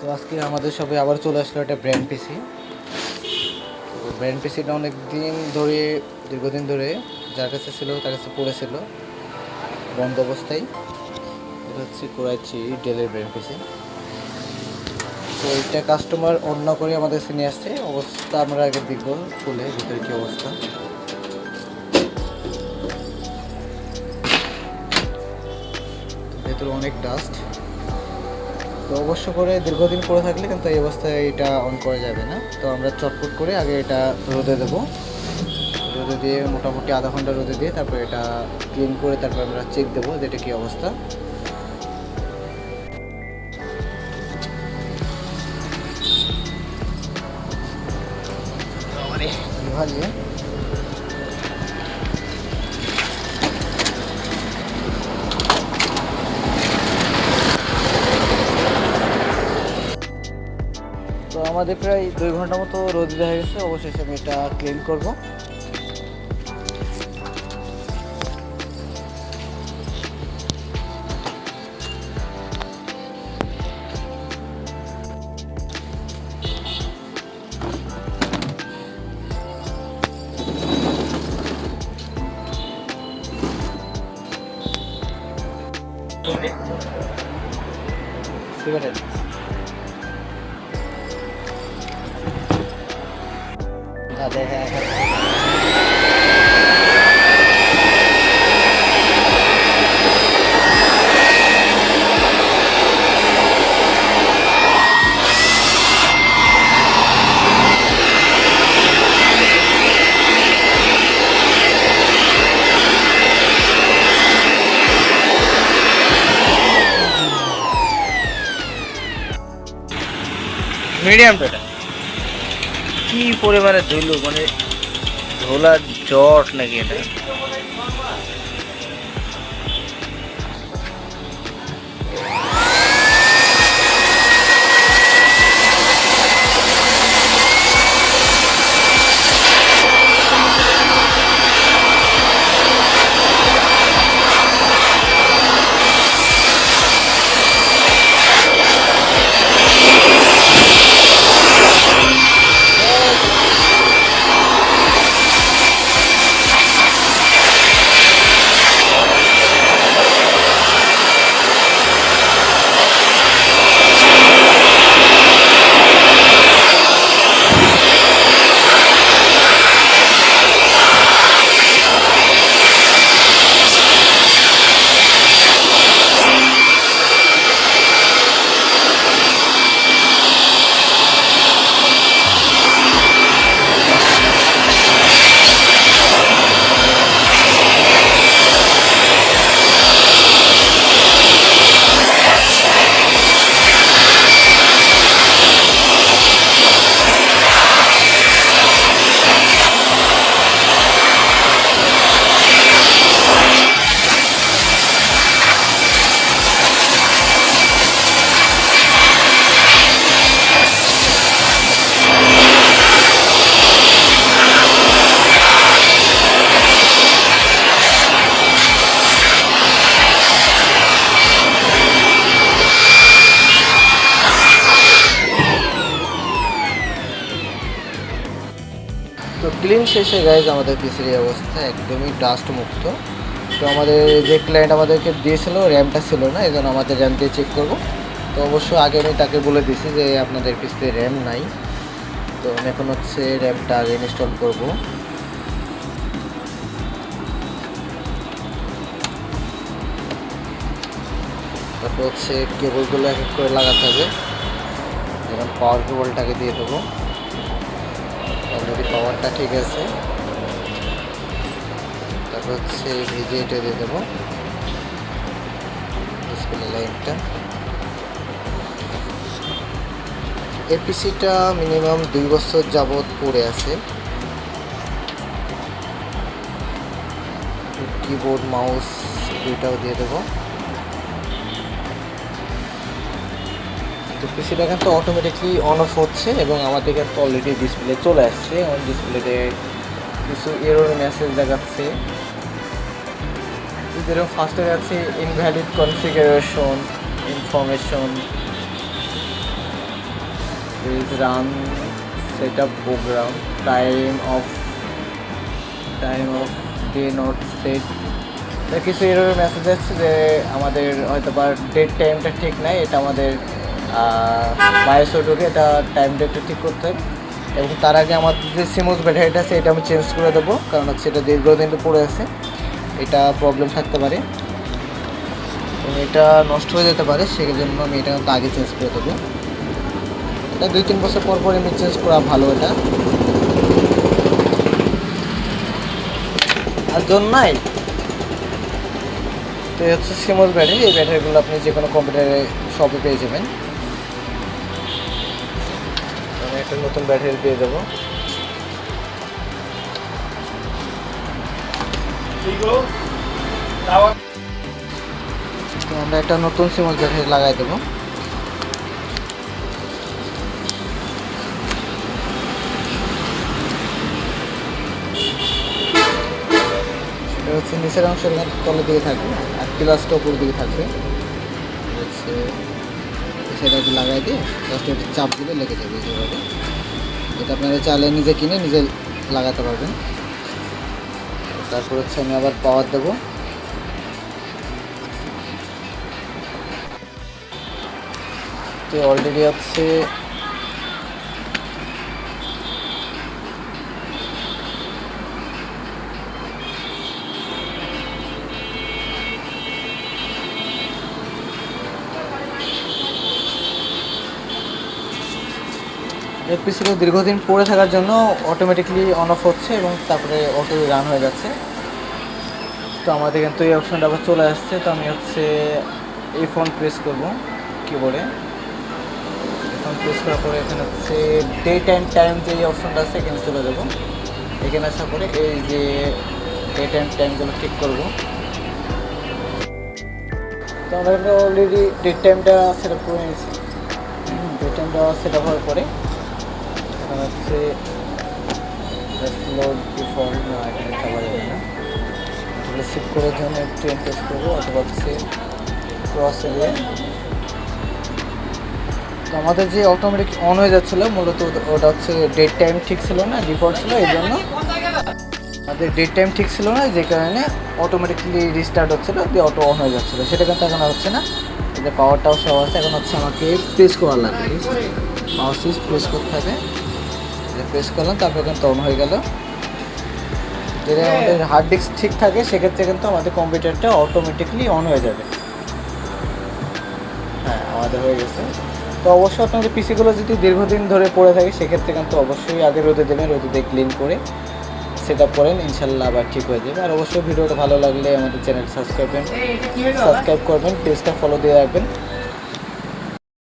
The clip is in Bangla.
তো আজকে আমাদের সবাই আবার চলে আসলো একটা ব্র্যান্ড পিসি তো ব্র্যান্ড পিসিটা অনেক দিন ধরে, দীর্ঘদিন ধরে যার কাছে ছিল, তার কাছে পড়েছিল বন্ধ অবস্থায়। এটা হচ্ছে কোরাইচি ডেলের ব্র্যান্ড পিসি তো এটা কাস্টমার অন্য করে আমাদের কাছে নিয়ে আসছে। অবস্থা আমরা আগে দেখব, খুলে ভিতরে কি অবস্থা। ভেতরে অনেক ডাস্ট তো অবশ্য করে দীর্ঘদিন পরে থাকলে কিন্তু এই অবস্থায় এটা অন করা যাবে না। তো আমরা চটপট করে আগে এটা রোদে দেবো। রোদে দিয়ে মোটামুটি আধা ঘণ্টা রোদে দিয়ে তারপর এটা ক্লিন করে তারপর আমরা চেক দেবো যে এটা কী অবস্থা। ভালো। তো আমাদের প্রায় দুই ঘণ্টা মতো রোদ দেওয়া গেছে, অবশেষে আমি এটা ক্লিন করব। সিগারেট আরে হ্যাঁ হ্যাঁ মিডিয়ামটা এটা কি পরিমাণে ধুলো? মানে ধোলার জট নাকি এটা? ক্লিন শেষে গাইজ আমাদের পিসির অবস্থা? একদমই ডাস্ট মুক্ত তো আমাদের যে ক্লায়েন্ট আমাদেরকে দিয়েছিল র্যামটা ছিল না, এই আমাদের র্যাম দিয়ে চেক করব। তো অবশ্য আগে আমি তাকে বলে দিয়েছি যে আপনাদের পিসিতে র্যাম নাই। তো আমি এখন হচ্ছে র্যামটা ইনস্টল করব। তারপর হচ্ছে কেবলগুলো এক এক করে লাগাতে হবে। যেমন পাওয়ার কেবলটাকে দিয়ে দেবো। অলরেডি পাওয়ারটা ঠিক আছে। তারপর হচ্ছে ভিজে এটা দিয়ে দেবো। ডিসপ্লে লাইনটা এপিসিটা মিনিমাম দুই বছর যাবৎ পড়ে আছে। কিবোর্ড, মাউস, দুইটাও দিয়ে দেবো। তো পিসিটা কিন্তু অটোমেটিকলি অন অফ হচ্ছে এবং আমাদের কাছে অলরেডি ডিসপ্লে চলে আসছে। অন ডিসপ্লেতে কিছু এরর মেসেজ দেখাচ্ছে। যেরকম ফার্স্টে যাচ্ছে invalid configuration information run set up program time of time of day not set কিছু এরকম মেসেজ আসছে যে আমাদের হয়তো বা ডেট টাইমটা ঠিক নাই, এটা আমাদের বায়োসো ঢুকে এটা টাইম ডেটটা ঠিক করতে হবে। এবং তার আগে আমাদের যে সিমুস ব্যাটারিটা আছে, এটা আমি চেঞ্জ করে দেবো, কারণ হচ্ছে এটা দীর্ঘদিন পড়ে আছে। এটা প্রবলেম থাকতে পারে। এটা নষ্ট হয়ে যেতে পারে সেই জন্য আমি এটা আগে চেঞ্জ করে দেবো। এটা দুই তিন বছর পর পর এমনি চেঞ্জ করা ভালো এটা। আর জন নাই তো হচ্ছে সিমল ব্যাটারি এই ব্যাটারিগুলো আপনি যে কোনো কম্পিউটারে শপে পেয়ে যাবেন। একটা নতুন ব্যাটারি দিয়ে দেবো। আমরা একটা নতুন সিমল ব্যাটারি লাগাই দেবো। হচ্ছে নিচের অংশ তলের দিকে থাকবে, আর প্লাসটা উপর দিকে থাকবে। হচ্ছে সেটা লাগাই দিয়ে জাস্ট একটু চাপ দিলে লেগে যাবে যেভাবে এটা আপনারা চালে নিজে কিনে নিজে লাগাতে পারবেন। তারপর হচ্ছে আমি আবার পাওয়ার দেবো। তো অলরেডি হচ্ছে এপিসিগুলো দীর্ঘদিন পড়ে থাকার জন্য অটোমেটিকলি অন অফ হচ্ছে এবং তারপরে অটো রান হয়ে যাচ্ছে। তো আমাদের কিন্তু এই অপশানটা আবার চলে আসছে, তো আমি হচ্ছে এই ফোন প্রেস করব কিবোর্ডে ফোন প্রেস করার পরে এখানে হচ্ছে ডে টাইম টাইম যে অপশানটা আছে, এখানে চলে যাব। এখানে আসার পরে এই যে ডে টাইম টাইমগুলো ঠিক করব। তো আমরা অলরেডি ডেট টাইমটা সেট আপ করে নিয়েছি। ডেট টাইমটা সেট আপ হওয়ার পরে হচ্ছে করব, অথবা হচ্ছে আমাদের যে অটোমেটিক অন হয়ে যাচ্ছিল, মূলত ওটা হচ্ছে ডেট টাইম ঠিক ছিল না ডিফল্ট ছিল, এই জন্য। আমাদের ডেট টাইম ঠিক ছিল না, যে কারণে অটোমেটিকলি রিস্টার্ট হচ্ছিল, দিয়ে অটো অন হয়ে যাচ্ছিল। সেটা কিন্তু এখন হচ্ছে না। যে পাওয়ারটাও সব আছে, এখন হচ্ছে আমাকে প্রেস করার লাগবে। পাওয়ার সুইচ প্রেস করতে হবে। প্রেস করলাম তারপরে কিন্তু অন হয়ে গেল। যদি আমাদের হার্ড ডিস্ক ঠিক থাকে সেক্ষেত্রে কিন্তু আমাদের কম্পিউটারটা অটোমেটিকলি অন হয়ে যাবে। হ্যাঁ আমাদের হয়ে গেছে। তো অবশ্যই আপনাদের পিসিগুলো যদি দীর্ঘদিন ধরে পড়ে থাকে সেক্ষেত্রে কিন্তু অবশ্যই আগে রোদে দেবেন রোদে দিয়ে ক্লিন করে সেট আপ করেন ইনশাল্লাহ আবার ঠিক হয়ে যাবে। আর অবশ্যই ভিডিওটা ভালো লাগলে আমাদের চ্যানেল সাবস্ক্রাইব সাবস্ক্রাইব করবেন পেজটা ফলো দিয়ে রাখবেন।